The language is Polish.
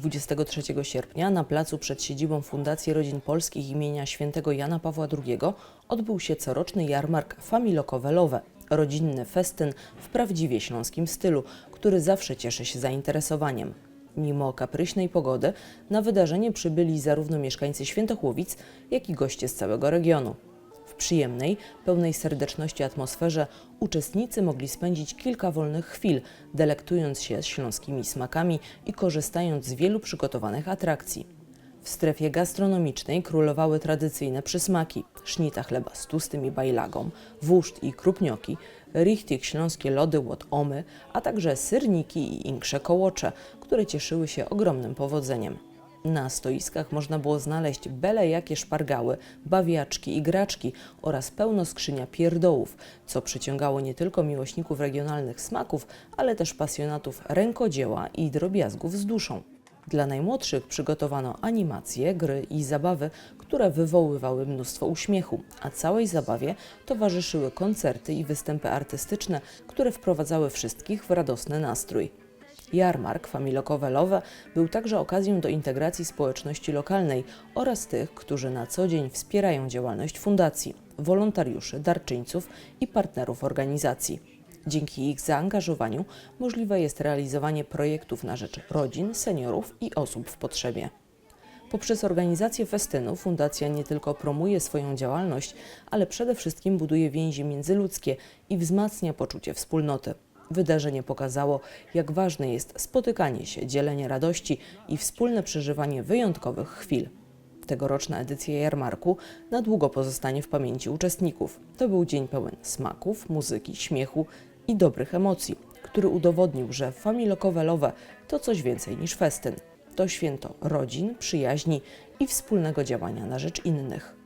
23 sierpnia na placu przed siedzibą Fundacji Rodzin Polskich imienia świętego Jana Pawła II odbył się coroczny jarmark Familokowelowe, rodzinny festyn w prawdziwie śląskim stylu, który zawsze cieszy się zainteresowaniem. Mimo kapryśnej pogody na wydarzenie przybyli zarówno mieszkańcy Świętochłowic, jak i goście z całego regionu. Przyjemnej, pełnej serdeczności atmosferze uczestnicy mogli spędzić kilka wolnych chwil, delektując się śląskimi smakami i korzystając z wielu przygotowanych atrakcji. W strefie gastronomicznej królowały tradycyjne przysmaki: sznita chleba z tłustym i bajlagą, wóżd i krupnioki, richtig śląskie lody łot omy, a także syrniki i inkrze kołocze, które cieszyły się ogromnym powodzeniem. Na stoiskach można było znaleźć bele jakie szpargały, bawiaczki i graczki oraz pełno skrzynia pierdołów, co przyciągało nie tylko miłośników regionalnych smaków, ale też pasjonatów rękodzieła i drobiazgów z duszą. Dla najmłodszych przygotowano animacje, gry i zabawy, które wywoływały mnóstwo uśmiechu, a całej zabawie towarzyszyły koncerty i występy artystyczne, które wprowadzały wszystkich w radosny nastrój. Jarmark Familokowelowe był także okazją do integracji społeczności lokalnej oraz tych, którzy na co dzień wspierają działalność fundacji, wolontariuszy, darczyńców i partnerów organizacji. Dzięki ich zaangażowaniu możliwe jest realizowanie projektów na rzecz rodzin, seniorów i osób w potrzebie. Poprzez organizację festynu fundacja nie tylko promuje swoją działalność, ale przede wszystkim buduje więzi międzyludzkie i wzmacnia poczucie wspólnoty. Wydarzenie pokazało, jak ważne jest spotykanie się, dzielenie radości i wspólne przeżywanie wyjątkowych chwil. Tegoroczna edycja jarmarku na długo pozostanie w pamięci uczestników. To był dzień pełen smaków, muzyki, śmiechu i dobrych emocji, który udowodnił, że familokowelowe to coś więcej niż festyn. To święto rodzin, przyjaźni i wspólnego działania na rzecz innych.